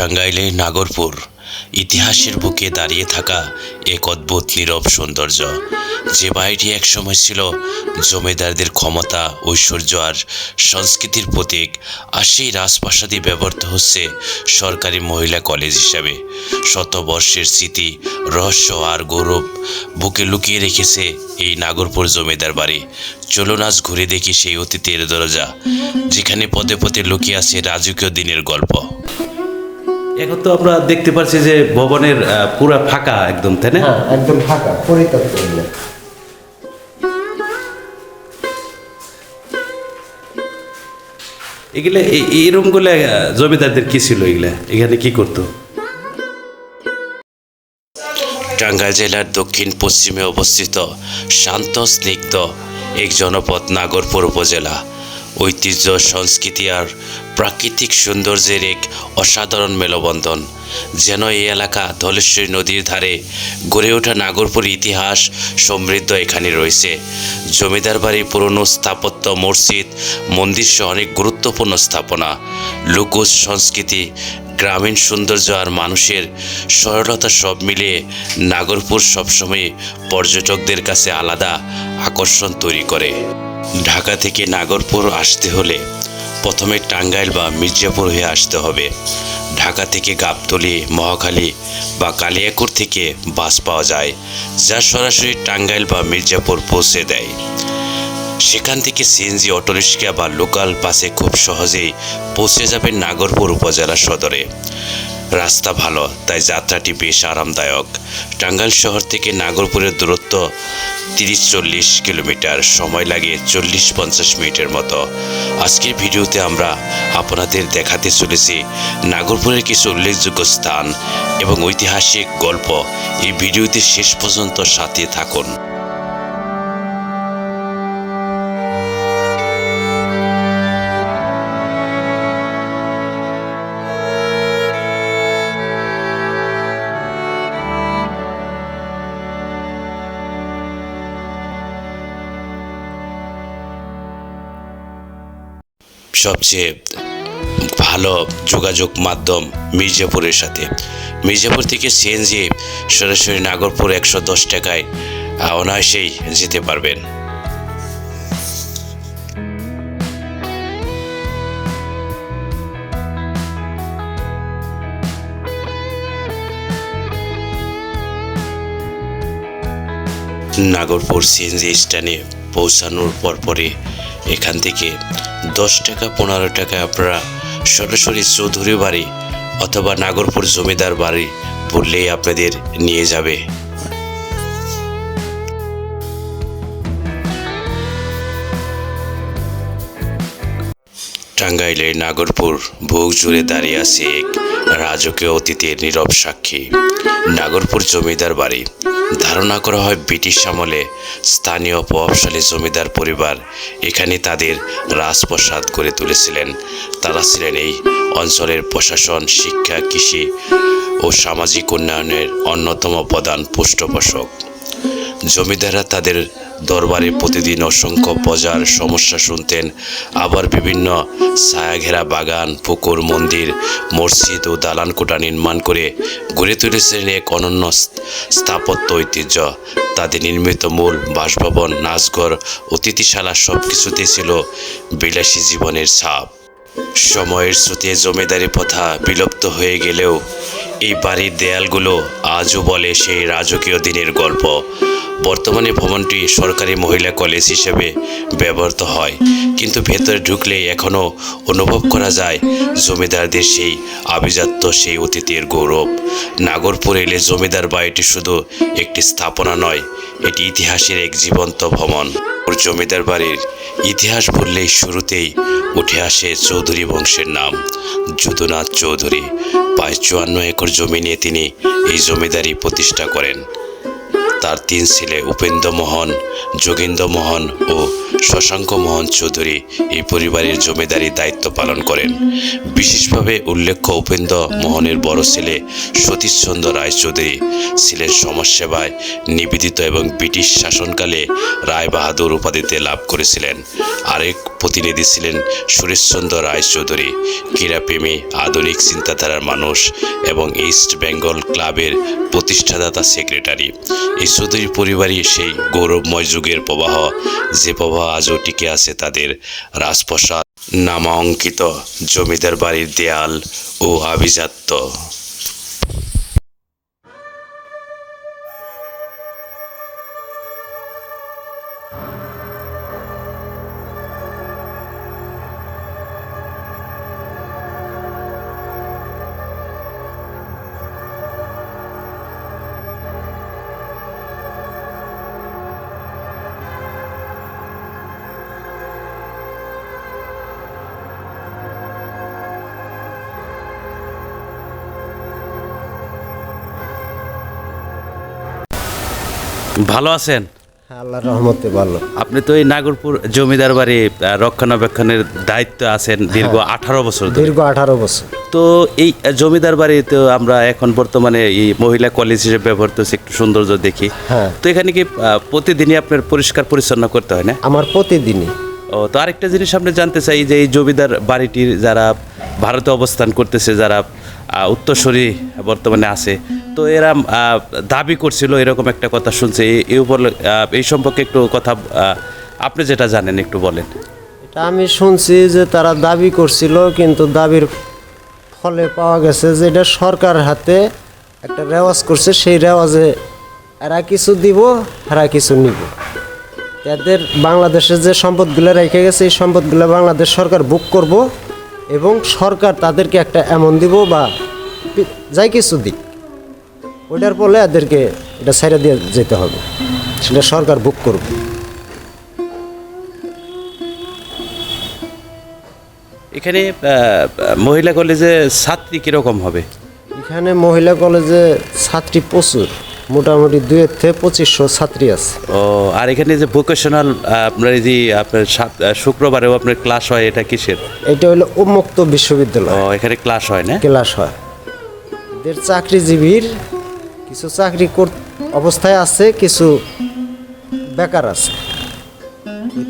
টাঙ্গাইলের নাগরপুর। ইতিহাসের বুকে দাঁড়িয়ে থাকা এক অদ্ভুত নীরব সৌন্দর্য। যে বাড়িটি একসময় ছিল জমিদারদের ক্ষমতা, ঐশ্বর্য আর সংস্কৃতির প্রতীক, আর সেই রাজপ্রাসাদই ব্যবহৃত হচ্ছে সরকারি মহিলা কলেজ হিসাবে। শতবর্ষের স্মৃতি, রহস্য আর গৌরব বুকে লুকিয়ে রেখেছে এই নাগরপুর জমিদার বাড়ি। চলুন আজ ঘুরে দেখি সেই অতীতের দরজা, যেখানে পদে পদে লুকিয়ে আছে রাজকীয় দিনের গল্প। এখন তো আমরা দেখতে পাচ্ছি যে ভবনের পুরা ফাঁকা একদম তাই না? হ্যাঁ একদম ফাঁকা পরিত্যক্ত এগুলা এই- এই রুমগুলো জমিদারদের কি ছিল এগুলা? এখানে কি করতো? টাঙ্গাইল জেলার দক্ষিণ পশ্চিমে অবস্থিত শান্ত স্নিগ্ধ এক জনপদ নাগরপুর উপজেলা। ঐতিহ্য, সংস্কৃতি আর প্রাকৃতিক সৌন্দর্যের এক অসাধারণ মেলবন্ধন। যেন এই এলাকা ধলেশ্বরী নদীর ধারে গড়ে ওঠা নাগরপুর ইতিহাস সমৃদ্ধ এখানে রয়েছে। জমিদার বাড়ির পুরনো স্থাপত্য, মসজিদ, মন্দির সহ অনেক গুরুত্বপূর্ণ স্থাপনা। লুকুস সংস্কৃতি, গ্রামীণ সৌন্দর্য আর মানুষের সরলতা সব মিলিয়ে নাগরপুর সবসময় পর্যটকদের কাছে আলাদা আকর্ষণ তৈরি করে। ঢাকা থেকে নাগরপুর আসতে হলে প্রথমে টাঙ্গাইল বা মির্জাপুর হয়ে আসতে হবে। ঢাকা থেকে গাবতলী, মহাখালী বা কালিয়াকুর থেকে বাস পাওয়া যায়, যা সরাসরি টাঙ্গাইল বা মির্জাপুর পৌঁছে দেয়। সেখান থেকে সিএনজি অটোরিক্সা বা লোকাল বাসে খুব সহজেই পৌঁছে যাবে নাগরপুর উপজেলা সদরে। রাস্তা ভালো, তাই যাত্রাটি বেশ আরামদায়ক। টাঙ্গাইল শহর থেকে নাগরপুরের দূরত্ব তিরিশ চল্লিশ কিলোমিটার, সময় লাগে চল্লিশ পঞ্চাশ মিনিটের মতো। আজকের ভিডিওতে আমরা আপনাদের দেখাতে চলেছি নাগরপুরের কিছু উল্লেখযোগ্য স্থান এবং ঐতিহাসিক গল্প। এই ভিডিওতে শেষ পর্যন্ত সাথে থাকুন। সবচেয়ে ভালো যোগাযোগ মাধ্যম মির্জাপুরের সাথে। মির্জাপুর থেকে সিএনজি সরাসরি নাগরপুর একশো দশ টাকায় অনায়াসেই যেতে পারবেন। নাগরপুর সিএনজি স্ট্যান্ডে পৌঁছানোর পরপরে এখান থেকে দশ টাকা, পনেরো টাকা আপনারা সরাসরি চৌধুরী বাড়ি অথবা নাগরপুর জমিদার বাড়ি বললেই আপনাদের নিয়ে যাবে। টাঙ্গাইলের নাগরপুর বুক জুড়ে দাঁড়িয়ে আছে এক রাজকীয় অতীতের নীরব সাক্ষী। নাগরপুর জমিদার বাড়ি ধারণা করা হয় ব্রিটিশ আমলে স্থানীয় প্রভাবশালী জমিদার পরিবার এখানে তাদের রাজপ্রসাদ গড়ে তুলেছিলেন। তারা ছিলেন এই অঞ্চলের প্রশাসন, শিক্ষা, কৃষি ও সামাজিক উন্নয়নের অন্যতম প্রধান পৃষ্ঠপোষক। জমিদাররা তাদের দরবারে প্রতিদিন অসংখ্য প্রজার সমস্যা শুনতেন। আবার বিভিন্ন ছায়াঘেরা বাগান, পুকুর, মন্দির, মসজিদ ও দালানকোটা নির্মাণ করে গড়ে তুলেছিলেন এক অনন্য স্থাপত্য ঐতিহ্য। তাদের নির্মিত মূল বাসভবন, নাচঘর, অতিথিশালা সব কিছুতেই ছিল বিলাসী জীবনের ছাপ। সময়ের স্রোতে জমিদারি প্রথা বিলুপ্ত হয়ে গেলেও এই বাড়ির দেয়ালগুলো আজও বলে সেই রাজকীয় দিনের গল্প। বর্তমানে ভবনটি সরকারি মহিলা কলেজ হিসেবে ব্যবহৃত হয়। কিন্তু ভেতরে ঢুকলে এখনও অনুভব করা যায় জমিদারদের সেই আভিজাত্য, সেই অতীতের গৌরব। নাগরপুর এলে জমিদার বাড়িটি শুধু একটি স্থাপনা নয়, এটি ইতিহাসের এক জীবন্ত ভবন। জমিদার বাড়ির ইতিহাস বললেই শুরুতেই উঠে আসে চৌধুরী বংশের নাম, যদুনাথ চৌধুরী। প্রায় চুয়ান্ন একর জমি নিয়ে তিনি এই জমিদারি প্রতিষ্ঠা করেন। তার তিন ছেলে উপেন্দ্র মোহন যোগেন্দ্র মোহন ও শশাঙ্ক মোহন চৌধুরী এই পরিবারের জমিদারি দায়িত্ব পালন করেন। বিশেষভাবে উল্লেখ্য উপেন্দ্র মোহনের বড় ছেলে সতীশচন্দ্র রায়চৌধুরী ছিলেন সমাজসেবায় নিবেদিত এবং ব্রিটিশ শাসনকালে রায় বাহাদুর উপাধিতে লাভ করেছিলেন। আরেক প্রতিনিধি ছিলেন সুরেশচন্দ্র রায়চৌধুরী, ক্রীড়াপ্রেমী, আধুনিক চিন্তাধারার মানুষ এবং ইস্ট বেঙ্গল ক্লাবের প্রতিষ্ঠাদাতা সেক্রেটারি। এই চৌধুরী পরিবারই সেই গৌরবময় যুগের প্রবাহ, যে প্রবাহ আজও টিকে আছে তাদের রাজপ্রসাদ। নামা অঙ্কিত জমিদার বাড়ির দেয়াল ও আভিজাত্য। ভালো আছেন? আল্লাহ রহমতে ভালো। আপনি তো এই নাগরপুর জমিদার বাড়ি রক্ষণাবেক্ষণের দায়িত্ব আছেন দীর্ঘ আঠারো বছর দীর্ঘ আঠারো বছর। তো এই জমিদার বাড়িতে আমরা এখন বর্তমানে এই মহিলা কলেজ হিসেবে ব্যবহৃত হচ্ছে একটু সৌন্দর্য দেখি। হ্যাঁ। তো এখানে কি প্রতিদিনই আপনার পরিষ্কার পরিচ্ছন্ন করতে হয় না? আমার প্রতিদিনই। ও তো আরেকটা জিনিস আপনি জানতে চাই যে এই জমিদার বাড়িটির যারা ভারতে অবস্থান করতেছে যারা উত্তরসূরি বর্তমানে আছে। তো এরা দাবি করছিল, এরকম একটা কথা শুনছে। এই- উপর এই সম্পর্কে একটু কথা আপনি যেটা জানেন একটু বলেন। এটা আমি শুনছি যে তারা দাবি করছিল, কিন্তু দাবির ফলে পাওয়া গেছে যে এটা সরকার হাতে একটা রেওয়াজ করছে, সেই রেওয়াজে এরা কিছু দিব, এরা কিছু নিব। তাদের বাংলাদেশের যে সম্পদগুলো রেখে গেছে, এই সম্পদগুলো বাংলাদেশ সরকার বুক করব। এবং সরকার তাদেরকে একটা এমন দিব বা যাই কিছু দিক ওইটার ফলে এদেরকে এটা ছেড়ে দিয়ে যেতে হবে। সেটা সরকার বুক করবে। এখানে মহিলা কলেজে ছাত্রী কীরকম হবে? এখানে মহিলা কলেজে ছাত্রী প্রচুর। মোটামুটি দুইয়ের থেকে পঁচিশশো ছাত্রী আছে। ও আর এখানে যে ভোকেশনাল আপনার যে আপনার শুক্রবারেও আপনার ক্লাস হয় এটা কিসের? এটা হলো উন্মুক্ত বিশ্ববিদ্যালয়। ও এখানে ক্লাস হয় না? ক্লাস হয়। এদের চাকরিজীবীর কিছু চাকরি কর- অবস্থায় আছে কিছু বেকার আছে।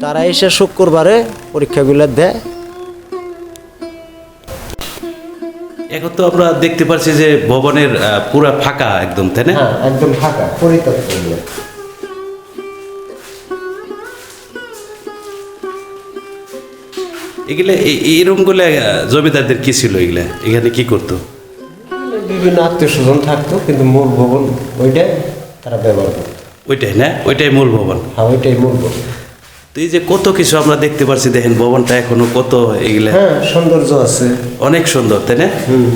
তারা এসে শুক্রবারে পরীক্ষাগুলো দেয়। এখন তো আমরা দেখতে পাচ্ছি যে ভবনের পুরা ফাঁকা একদম তাই না? হ্যাঁ একদম ফাঁকা পরিত্যক্ত এগুলো এই- এই রুমগুলো জমিদারদের কি ছিল এগুলা? এখানে কি করতো? বিভিন্ন আত্মীয় স্বজন থাকতো কিন্তু মূল ভবন ওইটাই তারা ব্যবহার করতো। ওইটাই না? ওইটাই মূল ভবন? হ্যাঁ ওইটাই মূল ভবন। তো এই যে কত কিছু আমরা দেখতে পাচ্ছি দেখেন ভবনটা এখনও কত এগুলা। হ্যাঁ সৌন্দর্য আছে। অনেক সুন্দর তাই না? হুম।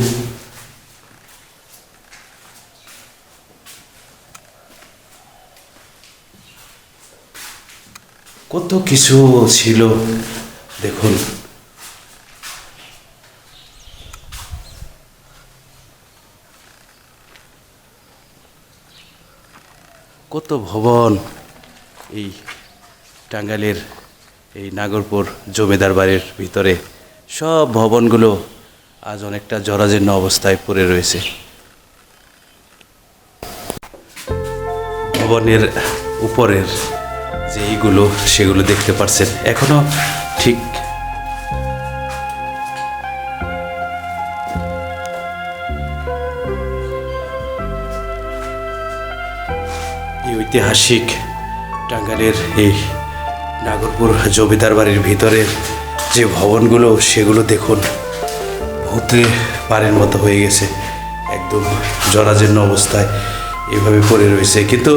কত কিছু ছিল দেখুন। কত ভবন এই টাঙ্গাইলের এই নাগরপুর জমিদার বাড়ির ভিতরে সব ভবনগুলো আজ অনেকটা জরাজীর্ণ অবস্থায় পড়ে রয়েছে। ভবনের উপরের যে এইগুলো সেগুলো দেখতে পাচ্ছেন এখনও ঠিক ঐতিহাসিক টাঙ্গাইলের এই নাগরপুর জমিদার বাড়ির ভিতরের যে ভবনগুলো, সেগুলো দেখুন। ভূতে পারের মতো হয়ে গেছে, একদম জরাজীর্ণ অবস্থায় এভাবে পড়ে রয়েছে। কিন্তু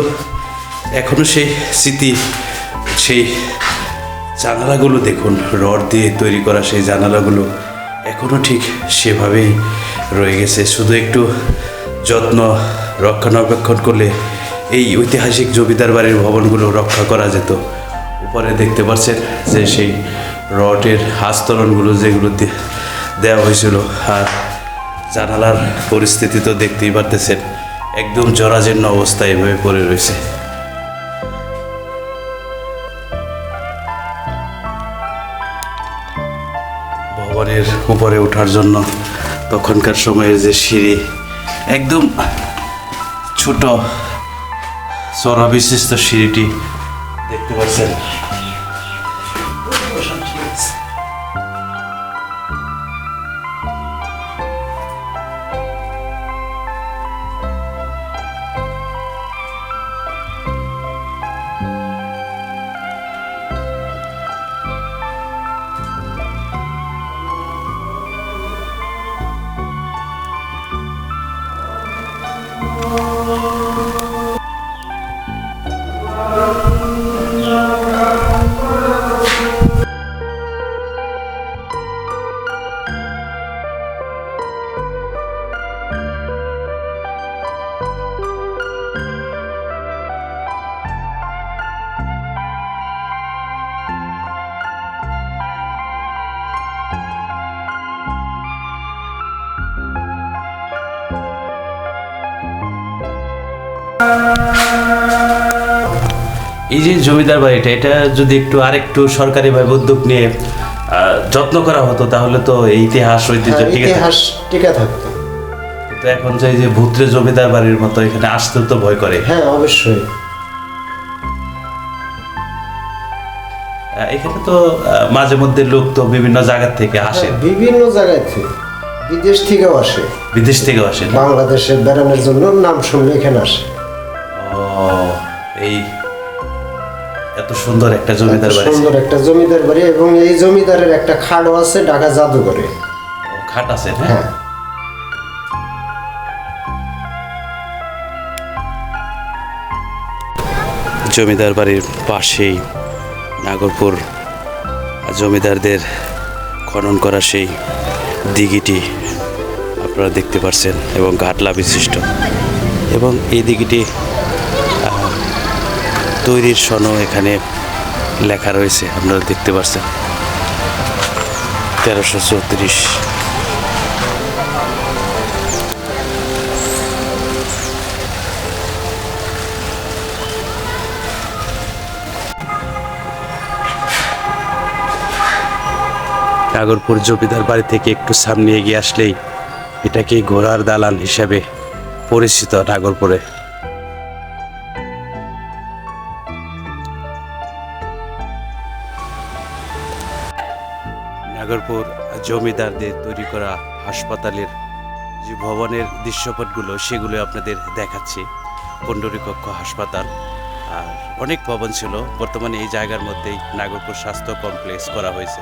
এখনও সেই স্মৃতি, সেই জানালাগুলো দেখুন, রড দিয়ে তৈরি করা সেই জানালাগুলো এখনও ঠিক সেভাবেই রয়ে গেছে। শুধু একটু যত্ন, রক্ষণাবেক্ষণ করলে এই ঐতিহাসিক জমিদার বাড়ির ভবনগুলো রক্ষা করা যেত। পরে দেখতে পাচ্ছেন যে সেই রডের আস্তরণগুলো যেগুলো দেওয়া হয়েছিল আর জানালার পরিস্থিতি তো দেখতেই পারতেছেন, একদম জরাজীর্ণ অবস্থা এভাবে পড়ে রয়েছে। ভবনের উপরে ওঠার জন্য তখনকার সময়ের যে সিঁড়ি একদম ছোট চড়া বিশিষ্ট সিঁড়িটি দেখতে পাচ্ছেন যে জমিদার বাড়িটা এটা যদি একটু আরেকটু সরকারিভাবে উদ্যোগ নিয়ে যত্ন করা হতো তাহলে তো এই ইতিহাস ঐতিহ্য হ্যাঁ, ইতিহাস টিকে থাকতো। কিন্তু এখন এই যে ভূত্রে জমিদার বাড়ির মতো এখানে আসতে তো ভয় করে। হ্যাঁ অবশ্যই। এখানে তো মাঝে মধ্যে লোক তো বিভিন্ন জায়গা থেকে আসে। হ্যাঁ, বিভিন্ন জায়গায় থেকে। বিদেশ থেকেও আসে। বিদেশ থেকেও আসে না? বাংলাদেশে বেড়ানোর জন্য নাম শুনলে এখানে আসে। ও এই এত সুন্দর একটা জমিদার বাড়ি সুন্দর একটা জমিদার বাড়ি এবং এই জমিদারের একটা খাটও আছে ঢাকা জাদুঘরে। খাট আছে হ্যাঁ? হ্যাঁ। জমিদার বাড়ির পাশেই নাগরপুর জমিদারদের খনন করা সেই দিঘিটি আপনারা দেখতে পাচ্ছেন এবং ঘাটলা বিশিষ্ট। এবং এই দিঘিটি তৈরির সনও এখানে লেখা রয়েছে, আপনারা দেখতে পাচ্ছেন তেরোশো চৌত্রিশ। নাগরপুর জমিদার বাড়ি থেকে একটু সামনে এগিয়ে আসলেই এটাকে ঘোড়ার দালান হিসাবে পরিচিত নাগরপুরে। জমিদারদের তৈরি করা হাসপাতালের যে ভবনের দৃশ্যপটগুলো, সেগুলো আপনাদের দেখাচ্ছি। পণ্ডরীকক্ষ হাসপাতাল। আর অনেক ভবন ছিল। বর্তমানে এই জায়গার মধ্যেই নাগরপুর স্বাস্থ্য কমপ্লেক্স করা হয়েছে।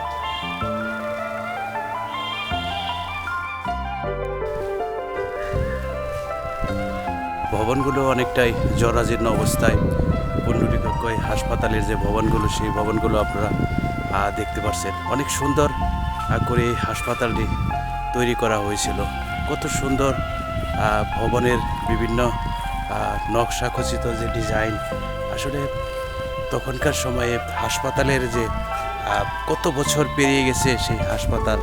ভবনগুলো অনেকটাই জরাজীর্ণ অবস্থায়। পুণ্ডরীকক্ষ হাসপাতালের যে ভবনগুলো, সেই ভবনগুলো আপনারা দেখতে পাচ্ছেন অনেক সুন্দর করে হাসপাতালটি তৈরি করা হয়েছিল। কত সুন্দর ভবনের বিভিন্ন নকশা খচিত যে ডিজাইন, আসলে তখনকার সময়ে হাসপাতালের যে কত বছর পেরিয়ে গেছে সেই হাসপাতাল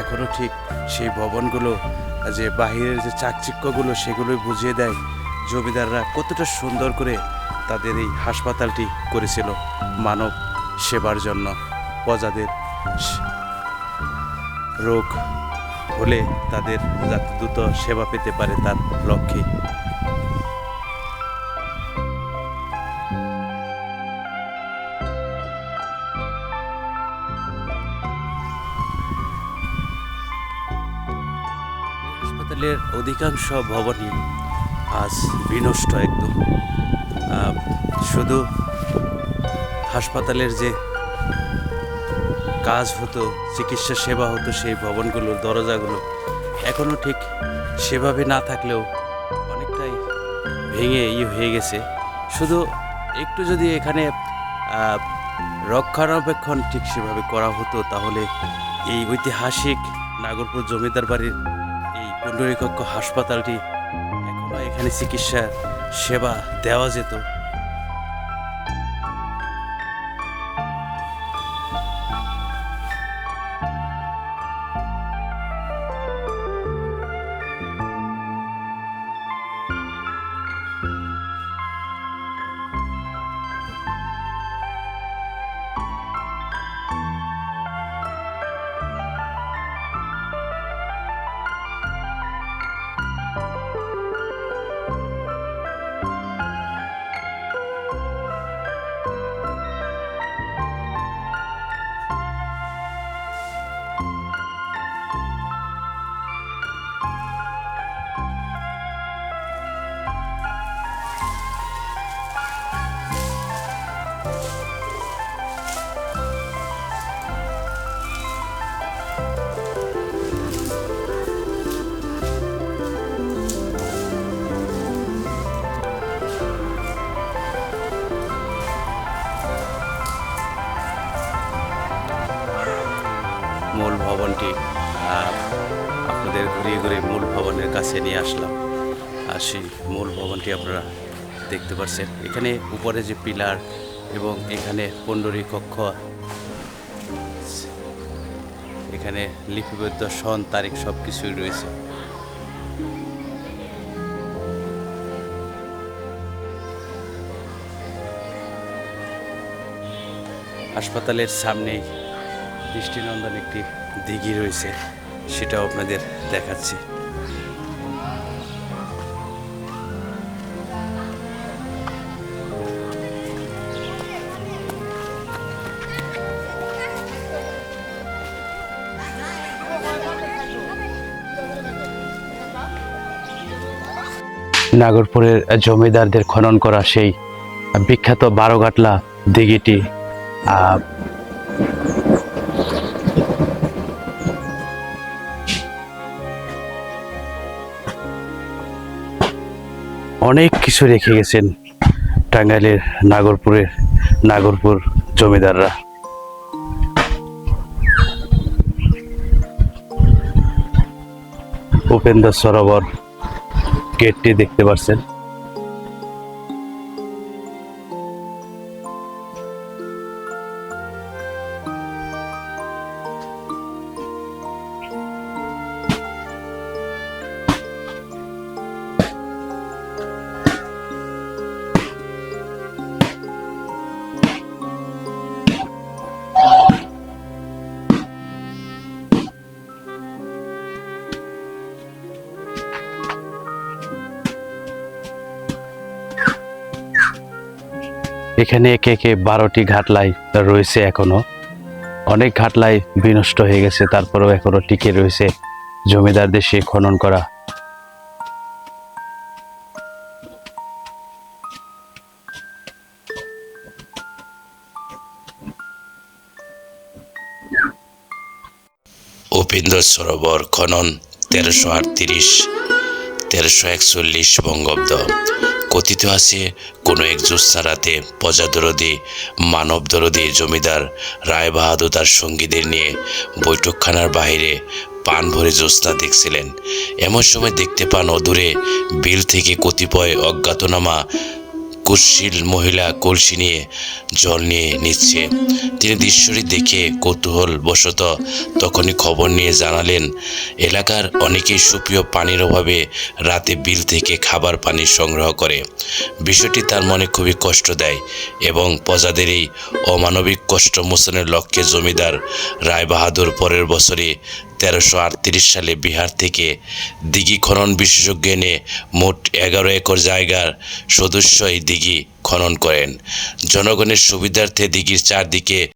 এখনও ঠিক সেই ভবনগুলো, যে বাহিরের যে চাকচিক্যগুলো সেগুলোই বুঝিয়ে দেয় জমিদাররা কতটা সুন্দর করে তাদের এই হাসপাতালটি করেছিল মানব সেবার জন্য প্রজাদের রোগ হলে তাদের যাতে দ্রুত সেবা পেতে পারে তার লক্ষ্যে। হাসপাতালের অধিকাংশ ভবনই আজ বিনষ্ট একদম। শুধু হাসপাতালের যে কাজ হতো, চিকিৎসা সেবা হতো সেই ভবনগুলোর দরজাগুলো। এখনও ঠিক সেভাবে না থাকলেও অনেকটাই ভেঙে ইয়ে হয়ে গেছে। শুধু একটু যদি এখানে রক্ষণাবেক্ষণ ঠিক সেভাবে করা হতো, তাহলে এই ঐতিহাসিক নাগরপুর জমিদার বাড়ির এই পুণ্ডরীকক্ষ হাসপাতালটি এখনও এখানে চিকিৎসা সেবা দেওয়া যেত। নিয়ে আসলাম। আর সেই মূল ভবনটি আপনারা দেখতে পাচ্ছেন এখানে উপরে যে পিলার এবং এখানে পণ্ডরী কক্ষ এখানে লিপিবদ্ধ সন, তারিখ সব কিছুই রয়েছে। হাসপাতালের সামনেই দৃষ্টিনন্দন একটি দিঘি রয়েছে, সেটাও আপনাদের দেখাচ্ছি। নাগরপুরের জমিদারদের খনন করা সেই বিখ্যাত বারোঘাটলা দিঘিটি অনেক কিছু রেখে গেছেন টাঙ্গাইলের নাগরপুরের নাগরপুর জমিদাররা। উপেন্দ্র সরোবর গেটটি দেখতে পাচ্ছেন এখানে একে একে বারোটি ঘাটলাই রয়েছে এখনও। অনেক ঘাটলাই বিনষ্ট হয়ে গেছে, তারপরেও এখনও টিকে রয়েছে জমিদারদের সে খনন করা। উপেন্দ্র সরোবর খনন তেরোশো আটত্রিশ, তেরোশো একচল্লিশ বঙ্গাব্দ। কথিত আছে, কোনো এক জ্যোৎস্না রাতে প্রজাদরদি, মানবদরদি জমিদার রায়বাহাদুর তার সঙ্গীদের নিয়ে বৈঠকখানার বাইরে পান ভরে জ্যোৎস্না দেখছিলেন। এমন সময় দেখতে পান অদূরে বিল থেকে কতিপয় অজ্ঞাতনামা কুশীল মহিলা কলসি নিয়ে জল নিয়ে নিচ্ছে। তিনি দৃশ্যটি দেখে কৌতূহল বশত তখনই খবর নিয়ে জানালেন, এলাকার অনেকেই সুপ্রিয় পানির অভাবে রাতে বিল থেকে খাবার পানি সংগ্রহ করে। বিষয়টি তার মনে খুবই কষ্ট দেয় এবং প্রজাদের এই অমানবিক কষ্ট মোচনের লক্ষ্যে জমিদার রায় বাহাদুর পরের বছরে তেরোশো আটত্রিশ সালে বিহার থেকে দিঘি খনন বিশেষজ্ঞ এনে মোট এগারো একর জায়গার সদস্যই দিঘি খনন করেন। জনগণের সুবিধার্থে দিঘির চারদিকে